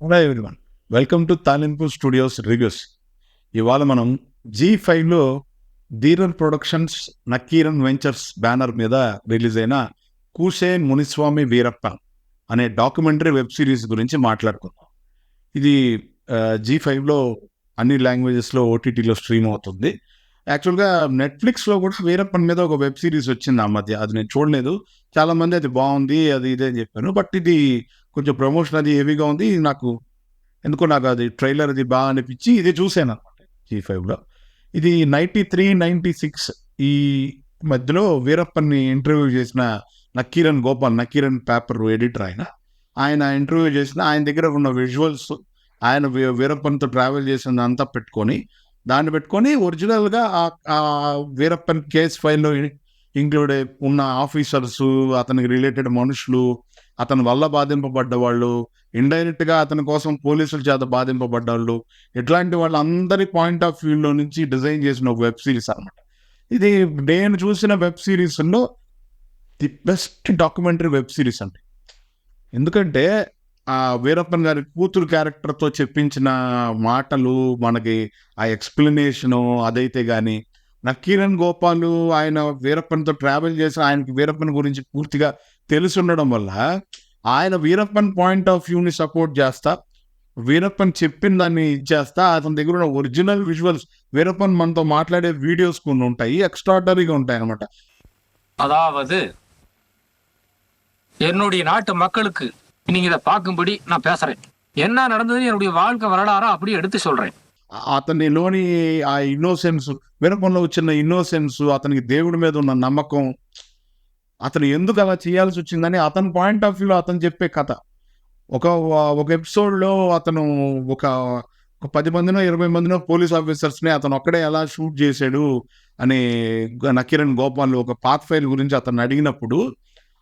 Hello everyone welcome to Talimpu studios reviews ఇవాళ మనం జీ ఫైవ్లో Dheeran productions Nakkeeran ventures banner మీద రిలీజ్ అయిన కూసే మునిస్వామి వీరప్ప అనే డాక్యుమెంటరీ వెబ్ సిరీస్ గురించి మాట్లాడుకుందాం. ఇది జీ ఫైవ్లో అన్ని లాంగ్వేజెస్లో ఓటీటీలో స్ట్రీమ్ అవుతుంది. యాక్చువల్గా నెట్ఫ్లిక్స్లో కూడా వీరప్పన్ మీద ఒక వెబ్ సిరీస్ వచ్చింది ఆ మధ్య. అది నేను చూడలేదు. చాలామంది అది బాగుంది అది ఇదే అని చెప్పాను. బట్ ఇది కొంచెం ప్రమోషన్ అది హెవీగా ఉంది. నాకు ఎందుకో నాకు అది ట్రైలర్ అది బాగా అనిపించి ఇది చూశాను అనమాట జీ ఫైవ్లో ఇది నైంటీ త్రీ నైంటీ సిక్స్ ఈ మధ్యలో వీరప్పన్ని ఇంటర్వ్యూ చేసిన నక్కీరన్ గోపాల్ నక్కీరన్ పేపర్ ఎడిటర్ ఆయన. ఆయన ఇంటర్వ్యూ చేసిన ఆయన దగ్గర ఉన్న విజువల్స్ ఆయన వీరప్పన్తో ట్రావెల్ చేసిన అంతా పెట్టుకొని దాన్ని పెట్టుకొని ఒరిజినల్గా ఆ వీరప్పన్ కేస్ ఫైల్లో ఇంక్లూడ్ ఉన్న ఆఫీసర్స్ అతనికి రిలేటెడ్ మనుషులు అతని వల్ల బాధింపబడ్డ వాళ్ళు ఇండైరెక్ట్గా అతని కోసం పోలీసుల చేత బాధింపబడ్డ వాళ్ళు ఇట్లాంటి వాళ్ళందరి పాయింట్ ఆఫ్ వ్యూలో నుంచి డిజైన్ చేసిన ఒక వెబ్ సిరీస్ అనమాట ఇది నేను చూసిన వెబ్ సిరీస్లో the best documentary web series అండి. ఎందుకంటే ఆ వీరప్పన్ గారి కూతురు క్యారెక్టర్తో చెప్పించిన మాటలు మనకి ఆ ఎక్స్ప్లెనేషను అదైతే కానీ నక్కీరన్ గోపాలు ఆయన వీరప్పన్తో ట్రావెల్ చేసి ఆయనకి వీరప్పన్ గురించి పూర్తిగా తెలిసి ఉండడం వల్ల ఆయన వీరప్పన్ పాయింట్ ఆఫ్ వ్యూని సపోర్ట్ చేస్తా వీరప్పన్ చెప్పిన దాన్ని ఇచ్చేస్తా అతని దగ్గర ఉన్న ఒరిజినల్ విజువల్స్ వీరప్పన్ మనతో మాట్లాడే వీడియోస్ కొన్ని ఉంటాయి ఎక్స్ట్రాడనరీగా ఉంటాయి అనమాట அதாவது என்னுடைய நாட்டு மக்களுக்கு நீங்க இதை பார்க்கும்படி நான் பேசுறேன் என்ன நடந்ததுன்னு என்னுடைய வாழ்க்கை வரலாறா அப்படியே எடுத்து சொல்றேன் అతనిలోని ఆ ఇన్నోసెన్స్ వీరప్పన్లో వచ్చిన ఇన్నోసెన్స్ అతనికి దేవుడి మీద ఉన్న నమ్మకం అతను ఎందుకు అలా చేయాల్సి వచ్చిందని అతని పాయింట్ ఆఫ్ వ్యూలో అతను చెప్పే కథ. ఒక ఒక ఎపిసోడ్లో అతను ఒక ఒక పది మందినో ఇరవై మందినో పోలీస్ ఆఫీసర్స్ని అతను ఒక్కడే ఎలా షూట్ చేశాడు అని నకిరణ్ గోపాల్ ఒక పాత్ ఫైల్ గురించి అతను అడిగినప్పుడు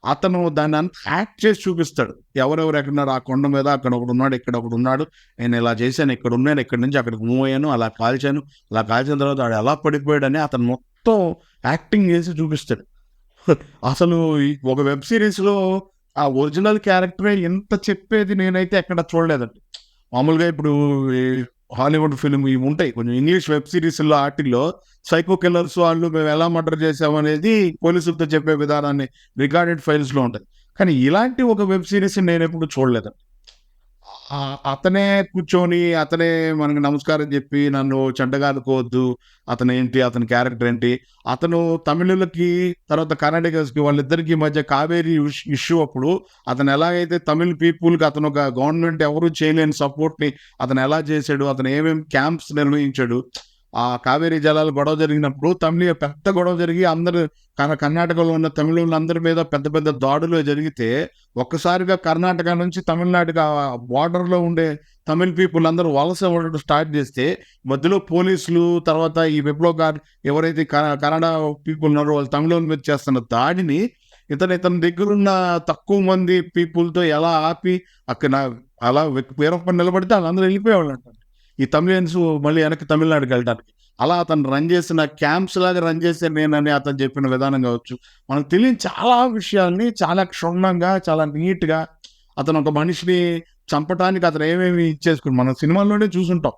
అతను దాన్ని అంత యాక్ట్ చేసి చూపిస్తాడు. ఎవరెవరు ఎక్కడున్నారు ఆ కొండ మీద అక్కడ ఒకడు ఉన్నాడు ఇక్కడ ఒకడు ఉన్నాడు నేను ఇలా చేశాను ఇక్కడ ఉన్నాను ఇక్కడ నుంచి అక్కడికి మూవ్ అయ్యాను అలా కాల్చాను అలా కాల్చిన తర్వాత వాడు ఎలా పడిపోయాడని అతను మొత్తం యాక్టింగ్ చేసి చూపిస్తాడు. అసలు ఈ ఒక వెబ్ సిరీస్లో ఆ ఒరిజినల్ క్యారెక్టరే ఎంత చెప్పేది నేనైతే ఎక్కడ చూడలేదండి. మామూలుగా ఇప్పుడు హాలీవుడ్ ఫిల్మ్ ఇవి ఉంటాయి. కొంచెం ఇంగ్లీష్ వెబ్ సిరీస్లో వాటిల్లో సైకో కిల్లర్స్ వాళ్ళు మేము ఎలా మర్డర్ చేసామనేది పోలీసులతో చెప్పే విధానాన్ని రికార్డెడ్ ఫైల్స్లో ఉంటుంది కానీ ఇలాంటి ఒక వెబ్ సిరీస్ నేను ఎప్పుడు చూడలేదండి. అతనే కూర్చొని అతనే మనకి నమస్కారం చెప్పి నన్ను చెడ్డగా అనుకోవద్దు అతను ఏంటి అతని క్యారెక్టర్ ఏంటి? అతను తమిళులకి తర్వాత కర్ణాటకస్కి వాళ్ళిద్దరికి మధ్య కావేరీ ఇష్యూ అప్పుడు. అతను ఎలాగైతే తమిళ్ పీపుల్కి అతను ఒక గవర్నమెంట్ ఎవరు చేయలేని సపోర్ట్ని అతను ఎలా చేశాడు అతను ఏమేమి క్యాంప్స్ నిర్వహించాడు. ఆ కావేరీ జలాలు గొడవ జరిగినప్పుడు తమిళ పెద్ద గొడవ జరిగి అందరు కర్ణాటకలో ఉన్న తమిళులందరి మీద పెద్ద పెద్ద దాడులు జరిగితే ఒక్కసారిగా కర్ణాటక నుంచి తమిళనాడుకి బార్డర్లో ఉండే తమిళ్ పీపుల్ అందరూ వలస ఉండడం స్టార్ట్ చేస్తే మధ్యలో పోలీసులు తర్వాత ఈ విప్లవకారు ఎవరైతే కన్నడ పీపుల్ ఉన్నారో వాళ్ళు తమిళ మీద చేస్తున్న దాడిని ఇతను ఇతని దగ్గరున్న తక్కువ మంది పీపుల్తో ఎలా ఆపి అక్కడ అలా వేరొక నిలబడితే వాళ్ళందరూ వెళ్ళిపోయేవాళ్ళు అంటారు ఈ తమిళియన్స్ మళ్ళీ వెనక్కి తమిళనాడుకి వెళ్ళడానికి. అలా అతను రన్ చేసిన క్యాంప్స్ లాగా రన్ చేసే నేనని అతను చెప్పిన విధానం కావచ్చు. మనకు తెలియని చాలా విషయాల్ని చాలా క్షుణ్ణంగా చాలా నీట్గా అతను ఒక మనిషిని చంపడానికి అతను ఏమేమి ఇచ్చేసుకుని మనం సినిమాల్లోనే చూసుంటాం.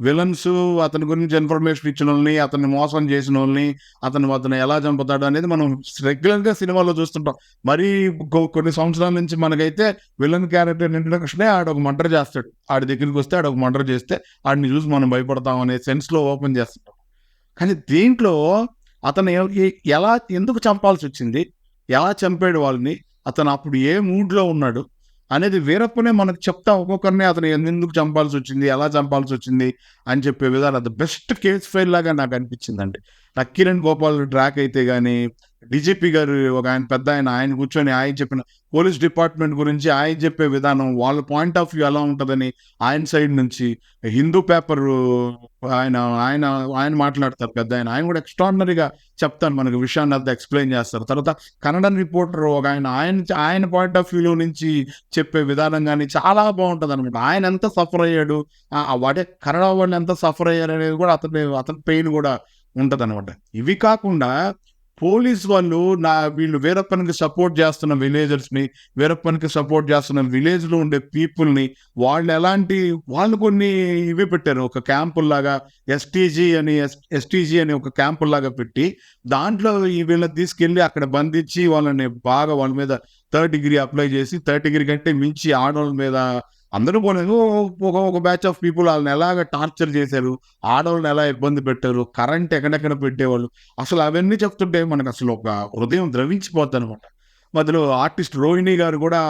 విలన్స్ అతని గురించి ఇన్ఫర్మేషన్ ఇచ్చిన వాళ్ళని అతన్ని మోసం చేసిన వాళ్ళని అతను అతను ఎలా చంపుతాడు అనేది మనం రెగ్యులర్గా సినిమాలో చూస్తుంటాం. మరీ కొన్ని సంవత్సరాల నుంచి మనకైతే విలన్ క్యారెక్టర్ ఇంట్రడక్షనే ఆడ ఒక చేస్తాడు. ఆడి దగ్గరికి వస్తే ఆడ ఒక చేస్తే ఆడిని చూసి మనం భయపడతాం అనే సెన్స్లో ఓపెన్ చేస్తుంటాం. కానీ దీంట్లో అతను ఎలా ఎందుకు చంపాల్సి వచ్చింది ఎలా చంపాడు వాళ్ళని? అతను అప్పుడు ఏ మూడ్లో ఉన్నాడు? అనేది వీరప్పనే మనకు చెప్తా ఒక్కొక్కరిని అతను ఎందుకు చంపాల్సి వచ్చింది ఎలా చంపాల్సి వచ్చింది అని చెప్పే విధానం. అది బెస్ట్ కేస్ ఫైల్ లాగా నాకు అనిపించిందండి. నాకు కిరణ్ గోపాల్ ట్రాక్ అయితే కానీ డీజీపీ గారు ఒక ఆయన పెద్ద ఆయన ఆయన కూర్చొని ఆయన చెప్పిన పోలీస్ డిపార్ట్మెంట్ గురించి ఆయన చెప్పే విధానం వాళ్ళ పాయింట్ ఆఫ్ వ్యూ ఎలా ఉంటుందని ఆయన సైడ్ నుంచి హిందూ పేపర్ ఆయన ఆయన ఆయన మాట్లాడతారు పెద్ద ఆయన. ఆయన కూడా ఎక్స్ట్రాడినరీగా చెప్తాను మనకు విషయాన్ని అంతా ఎక్స్ప్లెయిన్ చేస్తారు. తర్వాత కన్నడ రిపోర్టర్ ఒక ఆయన ఆయన ఆయన పాయింట్ ఆఫ్ వ్యూలో నుంచి చెప్పే విధానం కానీ చాలా బాగుంటుంది అనమాట ఆయన ఎంత సఫర్ అయ్యాడు ఆ- వాటే కన్నడ వాళ్ళు ఎంత సఫర్ అయ్యారు అనేది కూడా అతని అతని పెయిన్ కూడా ఉంటుంది అనమాట ఇవి కాకుండా పోలీస్ వాళ్ళు నా వీళ్ళు వీరప్పనికి సపోర్ట్ చేస్తున్న విలేజర్స్ని వీరప్పనికి సపోర్ట్ చేస్తున్న విలేజ్లో ఉండే పీపుల్ని వాళ్ళు ఎలాంటి వాళ్ళు కొన్ని ఇవి పెట్టారు. ఒక క్యాంపుల్లాగా ఎస్టీజీ అని ఎస్టీజీ అని ఒక క్యాంపుల్లాగా పెట్టి దాంట్లో వీళ్ళని తీసుకెళ్ళి అక్కడ బంధించి వాళ్ళని బాగా వాళ్ళ మీద థర్డ్ డిగ్రీ అప్లై చేసి థర్డ్ డిగ్రీ కంటే మించి ఆడవాళ్ళ మీద అందరూ పోలేదు ఒక ఒక బ్యాచ్ ఆఫ్ పీపుల్ వాళ్ళని ఎలాగ టార్చర్ చేశారు? ఆడవాళ్ళని ఎలా ఇబ్బంది పెట్టారు? కరెంట్ ఎక్కడెక్కడ పెట్టేవాళ్ళు? అసలు అవన్నీ చెప్తుంటే మనకు అసలు ఒక హృదయం ద్రవించిపోద్ది అనమాట మధ్యలో ఆర్టిస్ట్ రోహిణి గారు కూడా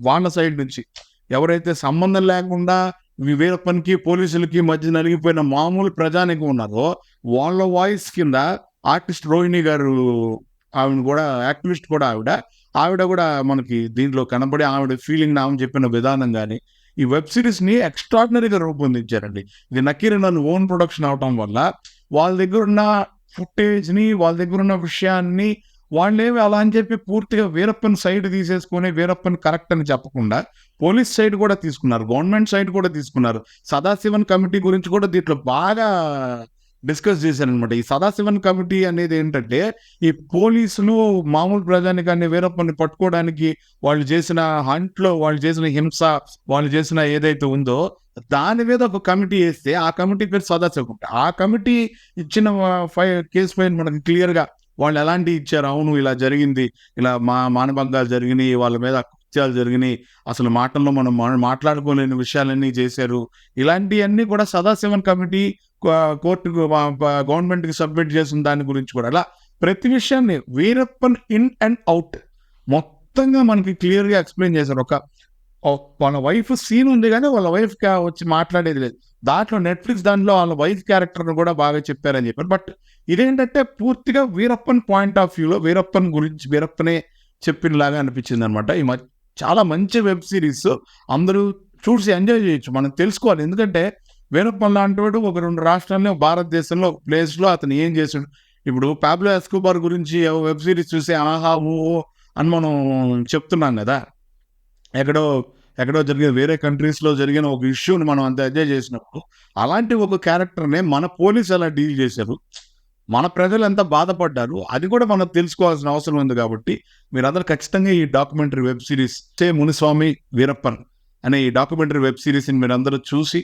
వాళ్ళ సైడ్ నుంచి ఎవరైతే సంబంధం లేకుండా వివేపన్కి పోలీసులకి మధ్య నలిగిపోయిన మామూలు ప్రజానికి ఉన్నారో వాళ్ళ వాయిస్ కింద ఆర్టిస్ట్ రోహిణి గారు ఆవిడ కూడా యాక్టివిస్ట్ కూడా ఆవిడ. ఆవిడ కూడా మనకి దీంట్లో కనబడి ఆవిడ ఫీలింగ్ ఆమె చెప్పిన విధానం కానీ ఈ వెబ్ సిరీస్ని ఎక్స్ట్రాడినరీగా రూపొందించారండి. ఇది నకీర్ నన్ను ఓన్ ప్రొడక్షన్ అవటం వల్ల వాళ్ళ దగ్గర ఉన్న ఫుటేజ్ని వాళ్ళ దగ్గర ఉన్న విషయాన్ని వాళ్ళేమి అలా అని చెప్పి పూర్తిగా వీరప్పన్ సైడ్ తీసేసుకొని వీరప్పన్ కరెక్ట్ అని చెప్పకుండా పోలీస్ సైడ్ కూడా తీసుకున్నారు. గవర్నమెంట్ సైడ్ కూడా తీసుకున్నారు. సదాశివన్ కమిటీ గురించి కూడా దీంట్లో బాగా డిస్కస్ చేశారనమాట ఈ సదాశివన్ కమిటీ అనేది ఏంటంటే ఈ పోలీసులు మామూలు ప్రజానికాన్ని వేరొకరిని పట్టుకోవడానికి వాళ్ళు చేసిన హంట్లో వాళ్ళు చేసిన హింస వాళ్ళు చేసిన ఏదైతే ఉందో దాని మీద ఒక కమిటీ వేస్తే ఆ కమిటీ పేరు సదాశివ కమిటీ. ఆ కమిటీ ఇచ్చిన ఫై కేసు పైన మనకు క్లియర్గా వాళ్ళు ఎలాంటి ఇచ్చారు? అవును ఇలా జరిగింది. ఇలా మా మానభంగాలు జరిగినాయి వాళ్ళ మీద కృత్యాలు జరిగినాయి. అసలు మాటల్లో మనం మా- మాట్లాడుకోలేని విషయాలన్నీ చేశారు. ఇలాంటివన్నీ కూడా సదాశివన్ కమిటీ కోర్టుకు గవర్నమెంట్కి సబ్మిట్ చేసిన దాని గురించి కూడా. అలా ప్రతి విషయాన్ని వీరప్పన్ ఇన్ అండ్ అవుట్ మొత్తంగా మనకి క్లియర్గా ఎక్స్ప్లెయిన్ చేశారు. ఒక వాళ్ళ వైఫ్ సీన్ ఉంది కానీ వాళ్ళ వైఫ్ వచ్చి మాట్లాడేది లేదు. దాంట్లో నెట్ఫ్లిక్స్ దాంట్లో వాళ్ళ వైఫ్ క్యారెక్టర్ను కూడా బాగా చెప్పారని చెప్పారు. బట్ ఇదేంటంటే పూర్తిగా వీరప్పన్ పాయింట్ ఆఫ్ వ్యూలో వీరప్పన్ గురించి వీరప్పనే చెప్పినలాగా అనిపించింది అనమాట ఈ చాలా మంచి వెబ్ సిరీస్. అందరూ చూసి ఎంజాయ్ చేయొచ్చు. మనం తెలుసుకోవాలి. ఎందుకంటే వీరప్పన్ లాంటివాడు ఒక రెండు రాష్ట్రాల్లో భారతదేశంలో ప్లేస్లో అతను ఏం చేసాడు ఇప్పుడు పాబ్లో ఎస్కోబార్ గురించి వెబ్ సిరీస్ చూసి ఆహా ఓ అని మనం చెప్తున్నాం కదా. ఎక్కడో ఎక్కడో జరిగిన వేరే కంట్రీస్లో జరిగిన ఒక ఇష్యూని మనం అంత ఎంజాయ్ చేసినప్పుడు అలాంటి ఒక క్యారెక్టర్నే మన పోలీస్ ఎలా డీల్ చేశారు? మన ప్రజలు ఎంత బాధపడ్డారు? అది కూడా మనం తెలుసుకోవాల్సిన అవసరం ఉంది కాబట్టి మీరందరూ ఖచ్చితంగా ఈ డాక్యుమెంటరీ వెబ్ సిరీస్ చే మునిస్వామి వీరప్పన్ అనే ఈ డాక్యుమెంటరీ వెబ్ సిరీస్ని మీరందరూ చూసి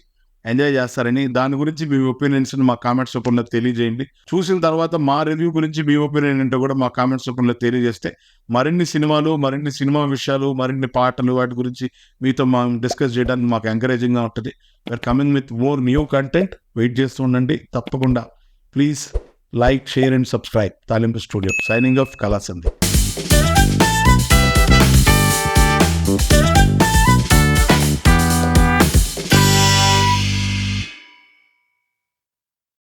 ఎంజాయ్ చేస్తారని దాని గురించి మీ ఒపీనియన్స్ మా కామెంట్స్ రూపంలో తెలియజేయండి. చూసిన తర్వాత మా రివ్యూ గురించి మీ ఒపీనియన్ ఏంటో కూడా మా కామెంట్స్ రూపంలో తెలియజేస్తే మరిన్ని సినిమాలు మరిన్ని సినిమా విషయాలు మరిన్ని పాటలు వాటి గురించి మీతో మా డిస్కస్ చేయడానికి మాకు ఎంకరేజింగ్గా ఉంటుంది. We're coming with more new content wait చేస్తూ ఉండండి. తప్పకుండా please like share and subscribe Talimpu studio signing off Kalasandhi